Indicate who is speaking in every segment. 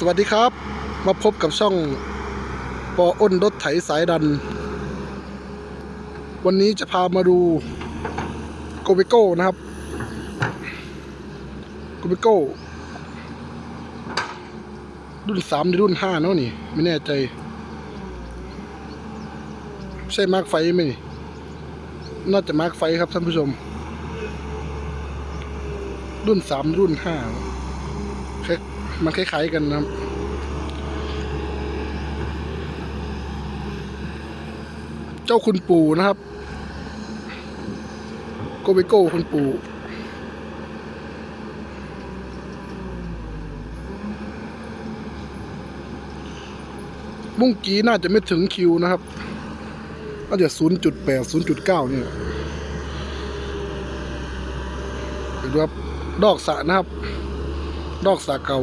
Speaker 1: สวัสดีครับ มาพบกับช่องปออ้นรถไถสายดัน วันนี้จะพามาดูโกเบโก้นะครับโกเบโก้รุ่นสามหรือรุ่นห้าเนาะนี่ ไม่แน่ใจ ใช่มาร์กไฟไหมนี่ น่าจะมาร์กไฟครับท่านผู้ชม รุ่นสามรุ่นห้า มันคล้ายๆกันนะครับเจ้าคุณปู่นะครับ โกเบโก้คุณปู่มุ้งกี้น่าจะไม่ถึงคิวนะครับ น่าจะ 0.8 0.9 เนี่ยดูครับ ดอกสะนะครับ ดอกสระเกา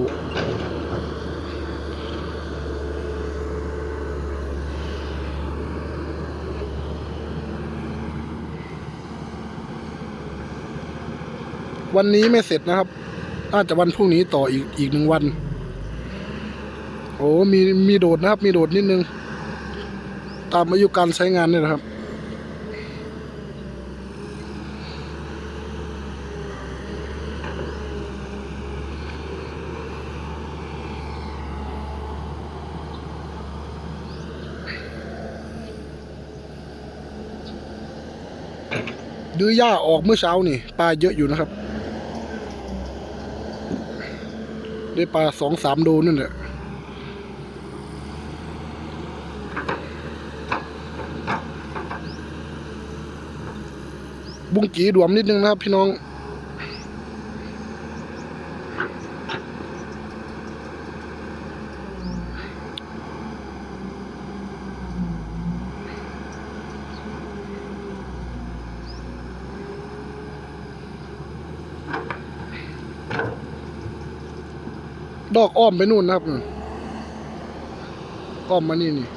Speaker 1: วันนี้ไม่เสร็จนะครับ น่าจะวันพรุ่งนี้ต่ออีกอีกหนึ่งวัน โอ้มีมีโดดนะครับ มีโดดนิดนึง ตามอายุการใช้งานเนี่ยนะครับ ดื้อหญ้าออกเมื่อเช้านี่ปลาเยอะอยู่นะครับ ได้ปลาสองสามโดนั่นแหละบุ้งกีดวมนิดนึงนะครับพี่น้อง ดอกอ้อมไปนู่นนะครับอ้อมมานี่นี่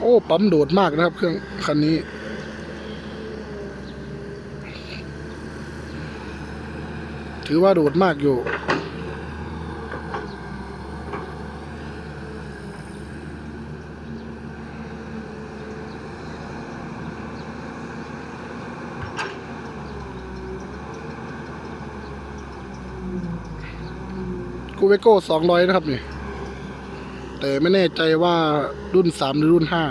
Speaker 1: โอ้ปั๊มโดดมากนะครับ เครื่องคันนี้ถือว่าโดดมากอยู่ กูเวโก้สองร้อยนะครับนี่ แต่ไม่แน่ใจว่ารุ่นสามหรือรุ่นห้า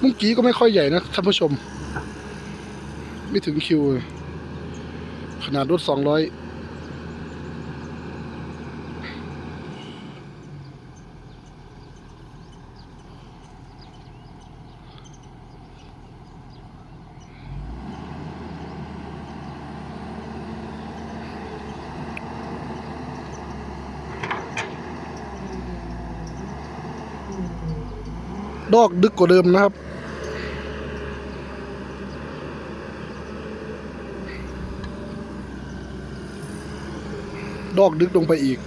Speaker 1: มุ้งกี้ก็ไม่ค่อยใหญ่นะท่านผู้ชม ไม่ถึงคิว ขนาดรถสองร้อย ดอกดึกกว่าเดิมนะครับ ดอกดึกลงไปอีก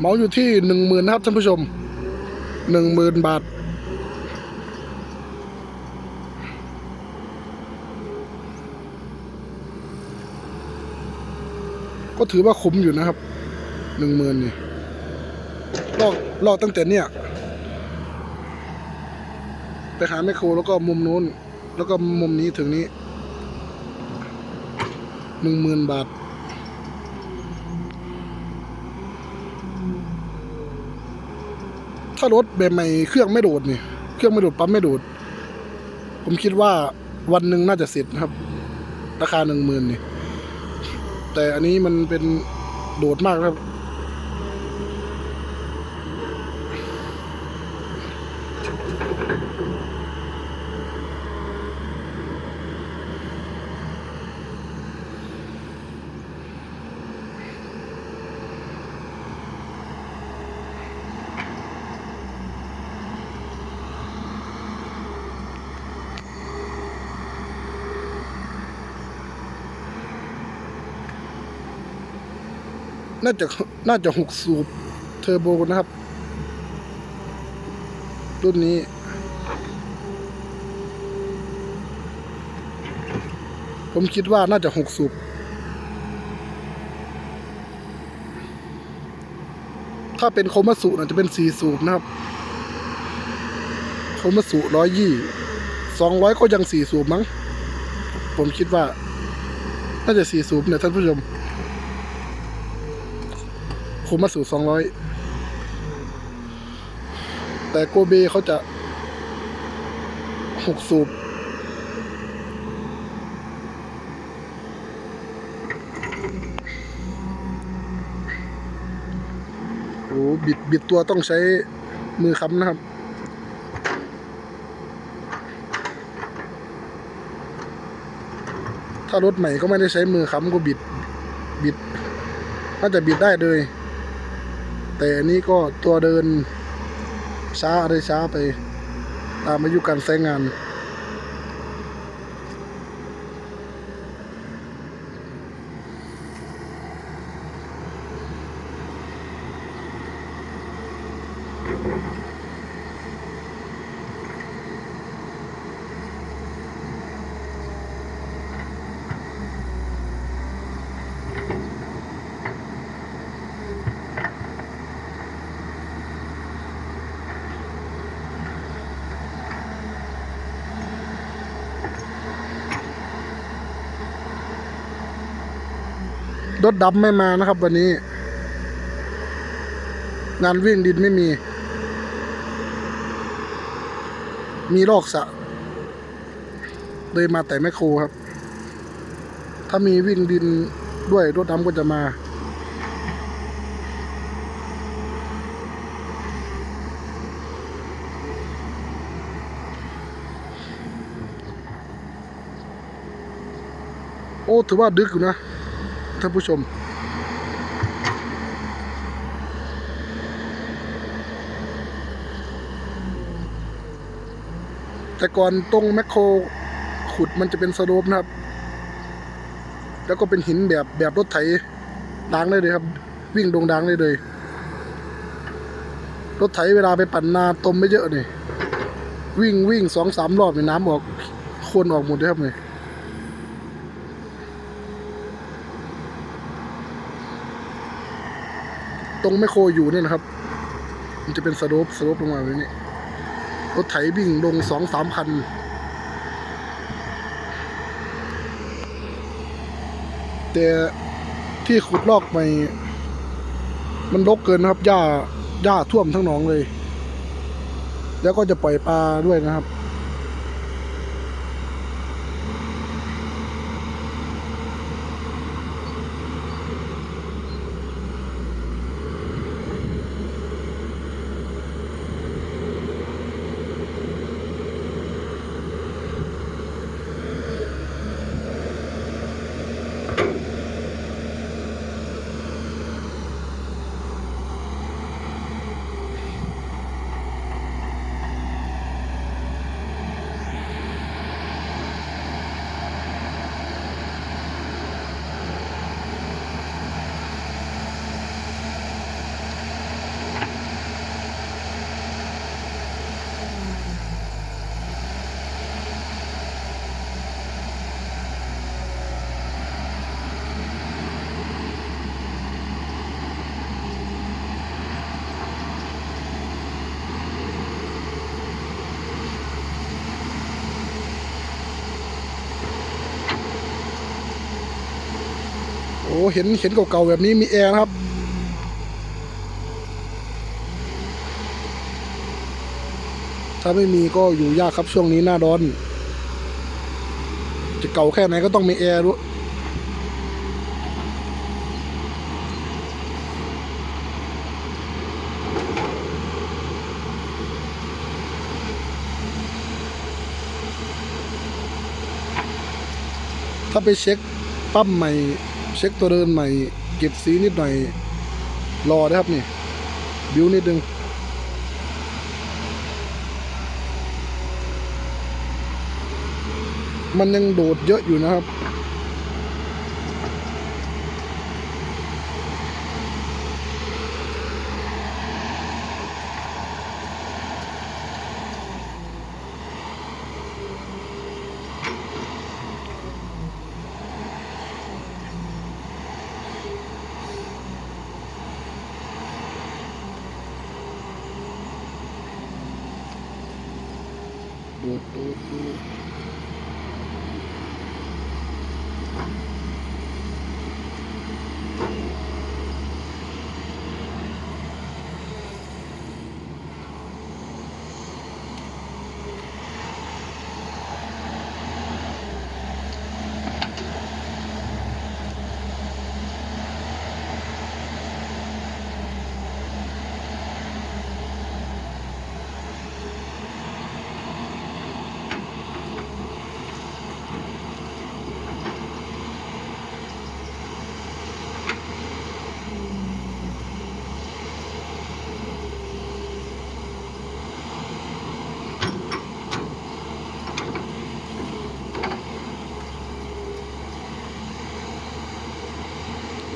Speaker 1: เมาอยู่ที่หนึ่งหมื่นนะครับท่านผู้ชมหนึ่งหมื่นบาท ก็ถือว่าคุ้มอยู่นะครับหนึ่งหมื่นนี่ลอกลอกตั้งแต่เนี่ย ไปหาแมคโครแล้วก็มุมนู้น แล้วก็มุมนี้ถึงนี้หนึ่งหมื่นบาท ถ้ารถแบบใหม่เครื่องไม่โดดนี่ เครื่องไม่โดดปั๊มไม่โดด ผมคิดว่าวันหนึ่งน่าจะเสร็จนะครับ ราคาหนึ่งหมื่นนี่ แต่อันนี้มันเป็นโดดมากครับด น่าจะน่าจะหกสูบเทอร์โบนะครับ รุ่นนี้ผมคิดว่าน่าจะหกสูบถ้าเป็นโคมัสุน่าจะเป็นสี่สูบนะครับ โคมัสุร้อยยี่ สองร้อยก็ยังสี่สูบมั้ง ผมคิดว่า น่าจะสี่สูบเนี่ยท่านผู้ชม คมัตสุสองร้อยแต่โกเบเขาจะหกสูบโอ้บิดบิดตัวต้องใช้มือค้ำนะครับถ้ารถใหม่ก็ไม่ได้ใช้มือค้ำก็บิด บิดน่าจะบิดได้เลย แต่นี่ก็ตัวเดินช้าอะไรช้าไป ตามอายุการใช้งาน รถดำไม่มานะครับวันนี้ งานวิ่งดินไม่มี มีลอกสะเลยมาแต่แมคโครครับ ถ้ามีวิ่งดินด้วยรถดำก็จะมา โอ้ ถือว่าดึกอยู่นะ ท่านผู้ชม แต่ก่อนตรงแมคโครขุดมันจะเป็นสโลปนะครับ แล้วก็เป็นหินแบบแบบรถไถดางได้เลยครับ วิ่งดงดางได้เลย รถไถเวลาไปปั่นนาตมไม่เยอะนี่วิ่งวิ่งสองสามรอบนี่น้ำออกคลนออกหมดเลยครับนี่ ตรงแมคโครอยู่เนี่ยนะครับ มันจะเป็นสโลปสโลปลงมาแบบนี้รถไถวิ่งลงสองสามคันแต่ที่ขุดลอกใหม่มันรกเกินนะครับหญ้าหญ้าท่วมทั้งหนองเลย แล้วก็จะปล่อยปลาด้วยนะครับ เห็นเห็นเก่าๆแบบนี้มีแอร์นะครับ ถ้าไม่มีก็อยู่ยากครับช่วงนี้หน้าร้อน จะเก่าแค่ไหนก็ต้องมีแอร์ด้วยถ้าไปเช็คปั๊มใหม่ เช็คตัวเดินใหม่เก็บสีนิดหน่อย รอนะครับนี่ บิวนิดนึงมันยังโดดเยอะอยู่นะครับ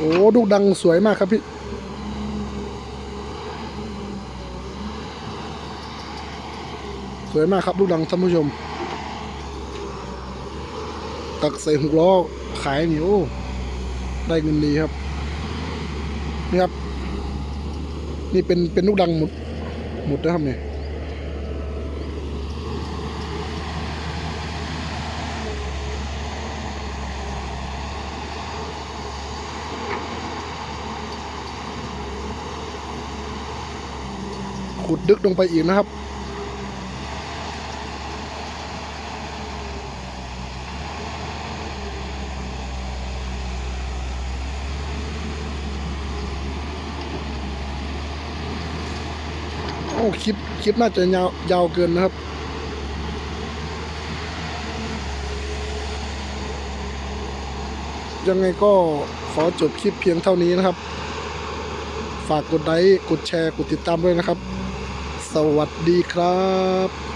Speaker 1: โอ้ลูกดังสวยมากครับพี่ สวยมากครับลูกดังท่านผู้ชม ตักใส่หกล้อขายนี่โอ้ได้เงินดีครับ นี่ครับ นี่เป็นเป็นลูกดังหมดหมดนะครับเนี่ย ขุดดึกลงไปอีกนะครับ โอ้คลิปคลิปน่าจะยาวยาวเกินนะครับยังไงก็ขอจบคลิปเพียงเท่านี้นะครับ ฝากกดไลค์ กดแชร์ กดติดตามด้วยนะครับ สวัสดีครับ